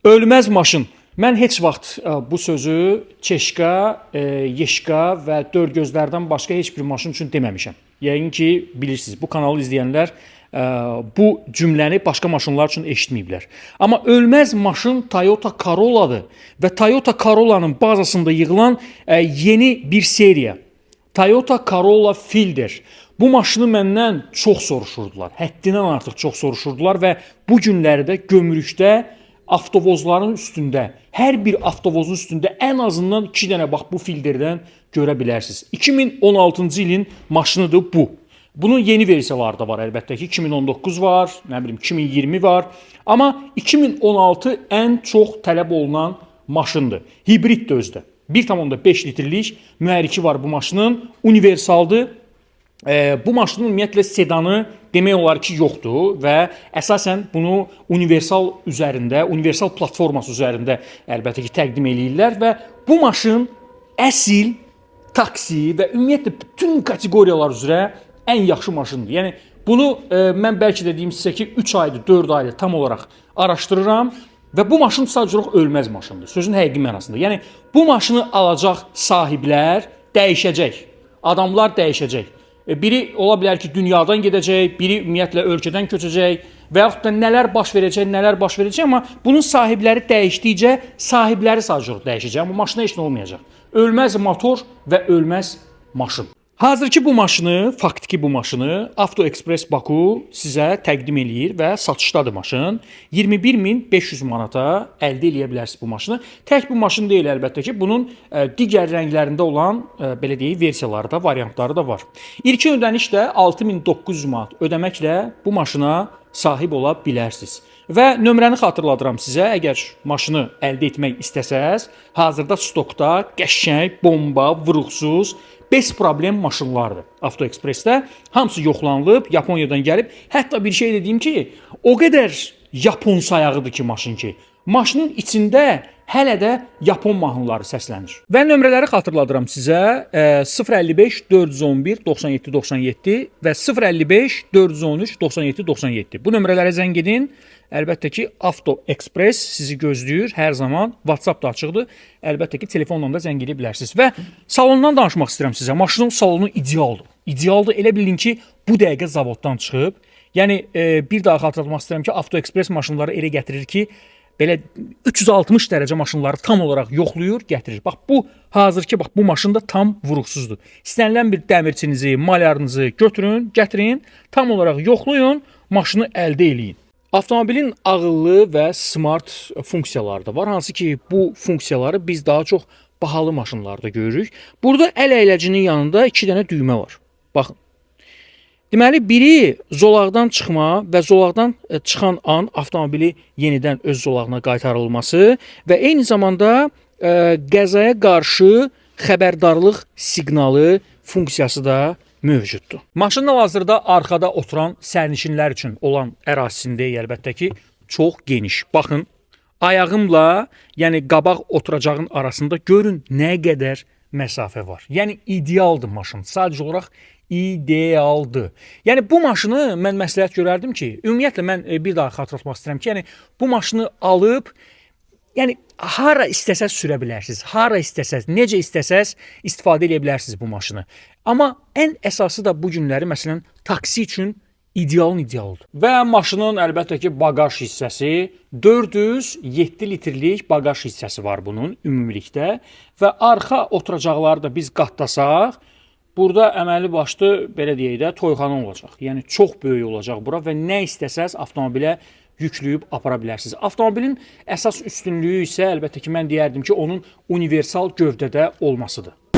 Ölməz maşın. Mən heç vaxt ə, bu sözü Çeşka, ə, Yeşka və dörd gözlərdən başqa heç bir maşın üçün deməmişəm. Yəqin ki, bilirsiniz, bu kanalı izləyənlər ə, bu cümləni başqa maşınlar üçün eşitməyiblər. Amma ölməz maşın Toyota Corolla-dır və Toyota Corolla-nın bazasında yığılan yeni bir seriya. Toyota Corolla Fielder. Bu maşını məndən çox soruşurdular. Həddindən artıq çox soruşurdular və bu günlərdə gömrükdə avtovozların üstündə, hər bir avtovozun üstündə ən azından 2 dənə bax bu filtrdən görə bilərsiniz. 2016-cı ilin maşınıdır bu. Bunun yeni versiyaları da var əlbəttə ki. 2019 var, nə bilim 2020 var. Amma 2016 ən çox tələb olunan maşındır. Hibrid də özdə. 1.5 litrlik mühərriki var bu maşının. Universaldır. E, bu maşının ümumiyyətlə sedanı demək olar ki, yoxdur və əsasən bunu universal üzərində, universal platforması üzərində əlbəttə ki, təqdim eləyirlər və bu maşın əsl taksi və ümumiyyətlə bütün kateqoriyalar üzrə ən yaxşı maşındır. Yəni bunu e, mən bəlkə də deyim sizə ki, 3 aydır, 4 aydır tam olaraq araşdırıram və bu maşın sadəcə olaraq ölməz maşındır. Sözün həqiqi mənasında. Yəni bu maşını alacaq sahiblər dəyişəcək. Adamlar dəyişəcək. E, Biri ola bilər ki, dünyadan gedəcək, biri ümumiyyətlə ölkədən köçəcək və yaxud da nələr baş verəcək, nələr baş verəcək, amma bunun sahibləri dəyişdikcə sahibləri sadəcə dəyişəcək. Bu maşına heç nə olmayacaq. Ölməz motor və ölməz maşın. Hazırki bu maşını, faktiki bu maşını Avto Express Baku sizə təqdim eləyir və satışdadır maşın. 21500 manata əldə edə bilərsiniz bu maşını. Tək bu maşın deyil əlbəttə ki, bunun ə, digər rənglərində olan ə, belə deyək versiyaları da, variantları da var. İlkin ödəniş də 6900 manat ödəməklə bu maşına sahib ola bilərsiniz. Və nömrəni xatırladıram sizə. Əgər maşını əldə etmək istəsəz, hazırda stokda qəşəng, bomba, vuruqsuz, bez problem maşınlardır Avto Express-də. Hamısı yoxlanılıb, Yaponiyadan gəlib. Hətta bir şey dediyim ki, o qədər Yapon sayağıdır ki maşın ki, maşının içində hələ də Yapon mahnıları səslənir. Və nömrələri xatırladıram sizə. E, 055 411 97 97 və 055 413 97 97. Bu nömrələrə zəng edin. Əlbəttə ki, Avto Express sizi gözləyir hər zaman. WhatsApp da açıqdır. Əlbəttə ki, telefonla da zəng edə bilərsiniz. Və salondan danışmaq istəyirəm sizə. Maşının salonu idealdır. İdealdır. Elə bilin ki, bu dəqiqə zavoddan çıxıb. Yəni e, bir daha xatırlatmaq istəyirəm ki, Avto Express maşınları elə gətirir ki, belə 360 dərəcə maşınları tam olaraq yoxlayır, gətirir. Bax bu hazırki bax bu maşın da tam vuruqsuzdur. İstənilən bir dəmirçinizi, malyarınızı götürün, gətirin, tam olaraq yoxlayın, maşını əldə eləyin. Avtomobilin ağıllı və smart funksiyaları da var. Hansı ki, bu funksiyaları biz daha çox bahalı maşınlarda görürük. Burada əl əyləcinin yanında 2 dənə düymə var. Baxın. Deməli, biri zolaqdan çıxma və zolaqdan e, çıxan an avtomobili yenidən öz zolağına qaytarılması və eyni zamanda e, qəzaya qarşı xəbərdarlıq siqnalı funksiyası da mövcuddur. Maşının hal-hazırda arxada oturan sərnişinlər üçün olan ərazisində əlbəttə ki, çox geniş. Baxın, ayağımla, yəni qabaq oturacağın arasında görün nə qədər məsafə var. Yəni idealdır maşın. Sadəcə olaraq idealdır. Yəni bu maşını mən məsləhət görərdim ki, ümumiyyətlə mən e, bir daha xatırlatmaq istəyirəm ki, yəni bu maşını alıb Yəni hara istəsəz sürə bilərsiniz. Hara istəsəz, necə istəsəz istifadə edə bilərsiniz bu maşını. Amma ən əsası da bu günləri məsələn taksi üçün idealın idealdır. Və maşının əlbəttə ki, baqaj hissəsi 407 litrlik baqaj hissəsi var bunun ümumilikdə və arxa oturacaqları da biz qatlasaq, burada əməli başlı belə deyək də toyxana olacaq. Yəni çox böyük olacaq bura və nə istəsəz avtomobilə yükləyib apara bilərsiniz. Avtomobilin əsas üstünlüyü isə əlbəttə ki, mən deyərdim ki, onun universal gövdədə olmasıdır.